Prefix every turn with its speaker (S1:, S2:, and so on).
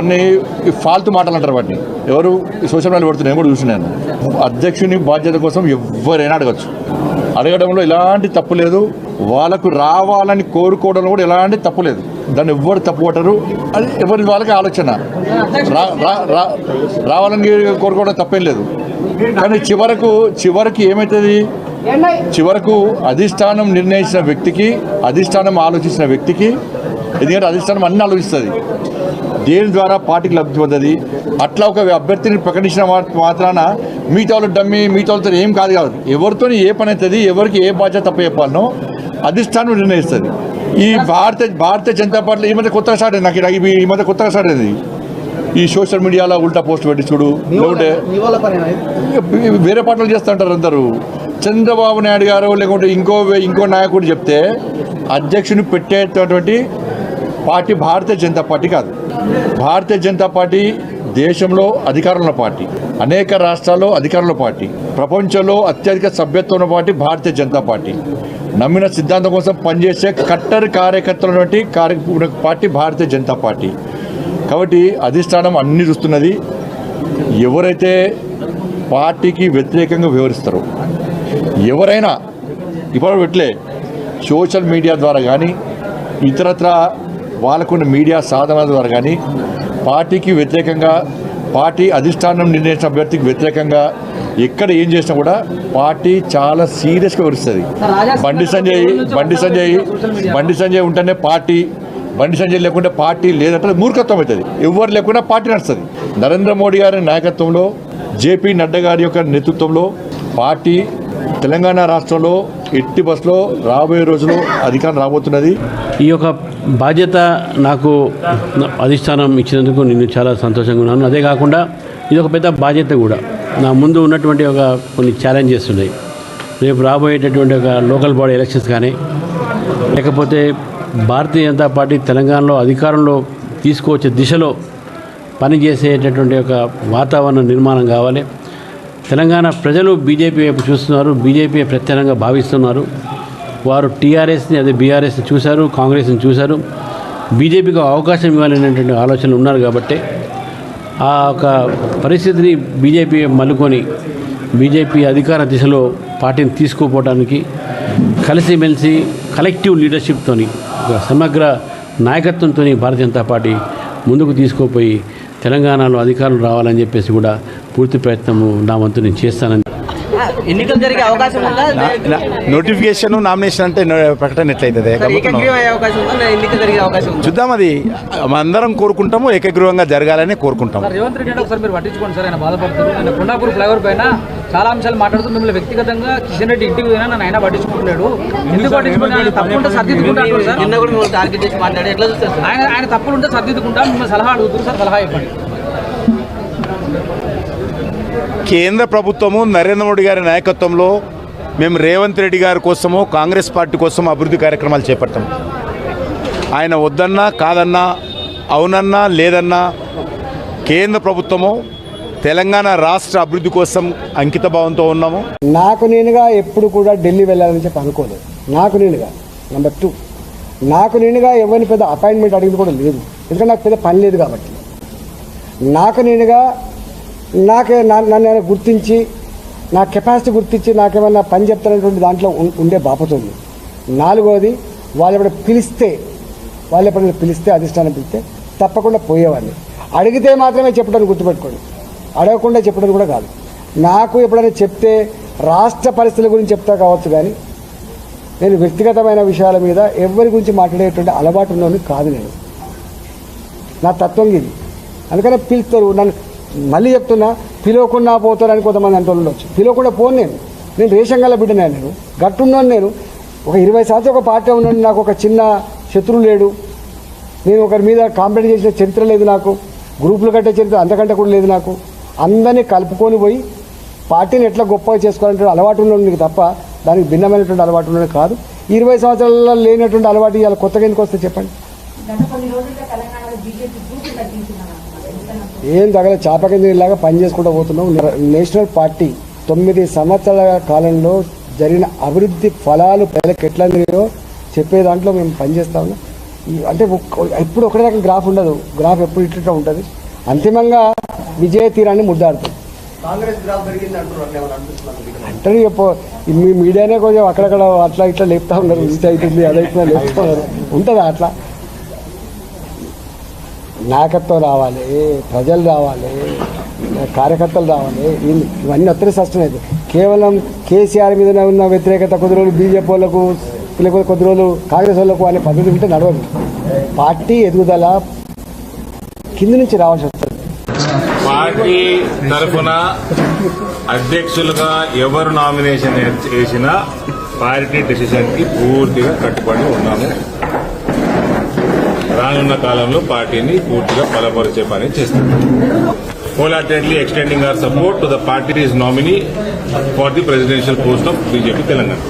S1: అన్నీ ఈ ఫాల్తు మాటలు అంటారు వాటిని. ఎవరు ఈ సోషల్ మీడియాలో పెడుతున్నారు కూడా చూసినాను అధ్యక్షుని బాధ్యత కోసం ఎవరైనా అడగచ్చు. అడగడంలో ఎలాంటి తప్పు లేదు. వాళ్ళకు రావాలని కోరుకోవడంలో కూడా ఎలాంటి తప్పు లేదు. దాన్ని ఎవ్వరు తప్పు పట్టరు. అది ఎవరి వాళ్ళకి ఆలోచన. రా రావాలని కోరుకోవడం తప్పేం లేదు. కానీ చివరకు చివరికి ఏమవుతుంది చివరకు అధిష్టానం నిర్ణయించిన వ్యక్తికి అధిష్టానం ఆలోచించిన వ్యక్తికి ఎందుకంటే అధిష్టానం అన్ని ఆలోచిస్తుంది. దేని ద్వారా పార్టీకి లబ్ధి పొందది? అట్లా ఒక అభ్యర్థిని ప్రకటించిన మాత్రాన మిగతా వాళ్ళు డమ్మి మిగతా వాళ్ళతో ఏం కాదు కాదు. ఎవరితో ఏ పని అవుతుంది ఎవరికి ఏ బాధ్యత తప్ప చెప్పాలనో అధిష్టానం నిర్ణయిస్తుంది. ఈ భారత భారతీయ జనతా పార్టీ ఈ మధ్య కొత్తగా స్టార్ట్ అయింది. నాకు ఈ మధ్య కొత్తగా స్టార్ట్ అయింది. ఈ సోషల్ మీడియాలో ఉల్టా పోస్ట్ పెట్టి చూడు. లేకుంటే వేరే పార్టీలు చేస్తూ ఉంటారు అందరూ. చంద్రబాబు నాయుడు గారు లేకుంటే ఇంకో ఇంకో నాయకుడు చెప్తే అధ్యక్షుని పెట్టేటటువంటి పార్టీ భారతీయ జనతా పార్టీ కాదు. భారతీయ జనతా పార్టీ దేశంలో అధికారంలో పార్టీ. అనేక రాష్ట్రాల్లో అధికారంలో పార్టీ. ప్రపంచంలో అత్యధిక సభ్యత్వం ఉన్న పార్టీ భారతీయ జనతా పార్టీ. నమ్మిన సిద్ధాంతం కోసం పనిచేసే కట్టర్ కార్యకర్తలటువంటి కార్య పార్టీ భారతీయ జనతా పార్టీ. కాబట్టి అధిష్టానం అన్ని చూస్తున్నది. ఎవరైతే పార్టీకి వ్యతిరేకంగా వివరిస్తారో ఎవరైనా ఇప్పుడు పెట్టలే సోషల్ మీడియా ద్వారా కానీ ఇతరత్ర వాళ్ళకున్న మీడియా సాధనాల ద్వారా కానీ పార్టీకి వ్యతిరేకంగా పార్టీ అధిష్టానం నిర్ణయించిన అభ్యర్థికి వ్యతిరేకంగా ఎక్కడ ఏం చేసినా కూడా పార్టీ చాలా సీరియస్గా వివరిస్తుంది బండి సంజయ్ బండి సంజయ్ బండి సంజయ్ ఉంటేనే పార్టీ బండి సంజయ్ లేకుంటే పార్టీ లేదంటే మూర్ఖత్వం అవుతుంది. ఎవరు లేకుండా పార్టీ నడుస్తుంది. నరేంద్ర మోడీ గారి నాయకత్వంలో జేపీ నడ్డా గారి యొక్క నేతృత్వంలో పార్టీ తెలంగాణ రాష్ట్రంలో ఎట్టి బస్సులో రాబోయే రోజులో అధికారం రాబోతున్నది.
S2: ఈ యొక్క బాధ్యత నాకు అధిష్టానం ఇచ్చినందుకు నేను చాలా సంతోషంగా ఉన్నాను. అదే కాకుండా ఇది ఒక పెద్ద బాధ్యత కూడా. నా ముందు ఉన్నటువంటి ఒక కొన్ని ఛాలెంజెస్ ఉన్నాయి. రేపు రాబోయేటటువంటి ఒక లోకల్ బాడీ ఎలక్షన్స్ కానీ లేకపోతే భారతీయ జనతా పార్టీ తెలంగాణలో అధికారంలో తీసుకువచ్చే దిశలో పనిచేసేటటువంటి ఒక వాతావరణ నిర్మాణం కావాలి. తెలంగాణ ప్రజలు బీజేపీ వైపు చూస్తున్నారు. బీజేపీ ప్రత్యేకంగా భావిస్తున్నారు. వారు టీఆర్ఎస్ని అదే బీఆర్ఎస్ని చూశారు కాంగ్రెస్ని చూశారు. బీజేపీకి అవకాశం ఇవ్వాలనేటువంటి ఆలోచనలు ఉన్నారు కాబట్టి ఆ ఒక పరిస్థితిని బీజేపీ మలుకొని బీజేపీ అధికార దిశలో పార్టీని తీసుకుపోవడానికి కలిసిమెలిసి కలెక్టివ్ లీడర్షిప్తోని ఒక సమగ్ర నాయకత్వంతో భారతీయ జనతా పార్టీ ముందుకు తీసుకుపోయి తెలంగాణలో అధికారులు రావాలని చెప్పేసి కూడా పూర్తి ప్రయత్నము నా వంతు నేను చేస్తానని
S3: ఎన్నికలు జరిగే అవకాశం ఉందా?
S4: నోటిఫికేషన్ నామినేషన్ అంటే ప్రకటన ఎట్లయితుంది?
S3: ఏకగ్రీవం అయ్యే అవకాశం ఉందా? లేదా ఎన్నికలు జరిగే అవకాశం ఉందా?
S4: చూద్దాం అది. అందరం కోరుకుంటాము ఏకగ్రీవంగా జరగాలని కోరుకుంటాము.
S5: సార్ రేవంత్ రెడ్డి ఒకసారి మీరు పట్టించుకోండి సార్ ఆయన బాధపడుతారు ఆయన కొండాపూర్ ఫ్లైఓవర్ పైన చాలా అంశాలు మాట్లాడుతూ మిమ్మల్ని వ్యక్తిగతంగా కిషన్ రెడ్డి ఇంటికి పోయినా నన్ను ఆయన పట్టించుకుంటున్నాడు. ఎందుకు పట్టించుకుంటాడు తప్పుంటే సర్దిద్దుకుంటాడు సార్.
S3: నిన్న కూడా మిమ్మల్ని టార్గెట్ చేసి మాట్లాడి ఎట్లా చూస్తారు సార్?
S5: ఆయన ఆయన తప్పులుంటే సర్దిద్దుకుంటా మిమ్మల్ని సలహా అడుగుతారు సార్ సలహా ఇవ్వండి.
S4: కేంద్ర ప్రభుత్వము నరేంద్ర మోడీ గారి నాయకత్వంలో మేము రేవంత్ రెడ్డి గారి కోసము కాంగ్రెస్ పార్టీ కోసం అభివృద్ధి కార్యక్రమాలు చేపట్టాం ఆయన వద్దన్నా కాదన్నా అవునన్నా లేదన్నా కేంద్ర ప్రభుత్వము తెలంగాణ రాష్ట్ర అభివృద్ధి కోసం అంకిత భావంతో ఉన్నాము.
S6: నాకు నేనుగా ఎప్పుడు కూడా ఢిల్లీ వెళ్ళాలని చెప్పి అనుకోలేదు. నాకు నేనుగా నెంబర్ టూ నాకు నేనుగా ఎవరిని పెద్ద అపాయింట్మెంట్ అడిగింది కూడా లేదు. ఎందుకంటే నాకు పెద్ద పని లేదు కాబట్టి. నాకు నేనుగా నాకే నా- నన్ను గుర్తించి నా కెపాసిటీ గుర్తించి నాకేమన్నా పని చెప్తానటువంటి దాంట్లో ఉం- ఉండే బాపతుంది నాలుగోది వాళ్ళు ఎప్పుడైనా పిలిస్తే వాళ్ళు ఎప్పుడైనా పిలిస్తే అధిష్టానం పిలిస్తే తప్పకుండా పోయేవాడిని. అడిగితే మాత్రమే చెప్పడానికి గుర్తుపెట్టుకోండి. అడగకుండా చెప్పడం కూడా కాదు. నాకు ఎప్పుడైనా చెప్తే రాష్ట్ర పరిస్థితుల గురించి చెప్తా కావచ్చు కానీ నేను వ్యక్తిగతమైన విషయాల మీద ఎవరి గురించి మాట్లాడేటువంటి అలవాటు ఉన్నోని కాదు నేను. నా తత్వం ఇది. అందుకనే పిలుస్తారు నన్ను మళ్ళీ చెప్తున్నా పిలవకుండా పోతారని కొంతమంది అంటూ ఉండొచ్చు. పిలవకుండా పోను నేను. నేను రేషన్ గల బిడ్డనే నేను. గట్టున్నాను నేను. ఒక ఇరవై సంవత్సరం ఒక పార్టీ ఉన్నాను నాకు ఒక చిన్న శత్రువు లేడు. నేను ఒకరి మీద కాంప్లైంట్ చేసిన చరిత్ర లేదు నాకు. గ్రూపులు కట్టే చరిత్ర అంతకంటే కూడా లేదు నాకు. అందరినీ కలుపుకొని పోయి పార్టీని ఎట్లా గొప్పగా చేసుకోవాలంటే అలవాటు ఉన్నది తప్ప దానికి భిన్నమైనటువంటి అలవాటు ఉన్నది కాదు. ఇరవై సంవత్సరాలలో లేనటువంటి అలవాటు ఇవాళ కొత్తగా ఎందుకు వస్తే చెప్పండి? ఏం తగల చాప కింద ఇలాగా పనిచేసుకుంటూ పోతున్నాం నేషనల్ పార్టీ తొమ్మిది సంవత్సరాల కాలంలో జరిగిన అభివృద్ధి ఫలాలు ప్రజలకు ఎట్లా అందినాయో చెప్పే దాంట్లో మేము పనిచేస్తా ఉన్నాం ఈ- అంటే ఎప్పుడు ఒకటే రకం గ్రాఫ్ ఉండదు. గ్రాఫ్ ఎప్పుడు ఇట్లా ఉంటుంది. అంతిమంగా విజయ తీరాన్ని ముద్దాడుతుంది అంటే ఇక పో- ఈ మీ మీడియానే కొంచెం అక్కడక్కడ అట్లా ఇట్లా లేపుతా ఉన్నారు. రీచ్ అవుతుంది అదైతుంది లేపుతా ఉన్నారు. ఉంటుందా అట్లా? నాయకత్వం రావాలి ప్రజలు రావాలి కార్యకర్తలు రావాలి ఇవన్నీ అత్తనే సస్టైన్ కేవలం కేసీఆర్ మీద ఉన్న వ్యతిరేకత కొద్ది రోజులు బీజేపీ వాళ్ళకు లేకపోతే కొద్ది రోజులు కాంగ్రెస్ వాళ్ళకు అనే పద్ధతి ఉంటే నడవదు. పార్టీ ఎదుగుదల కింద నుంచి రావాల్సి వస్తుంది.
S7: పార్టీ తరఫున అధ్యక్షులుగా ఎవరు నామినేషన్ చేసినా పార్టీ డెసిషన్కి పూర్తిగా కట్టుబడి ఉన్నాము. రానున్న కాలంలో పార్టీని పూర్తిగా బలపరిచే పని చేస్తున్నారు collectively extending our support to the party nominee for the presidential post of BJP Telangana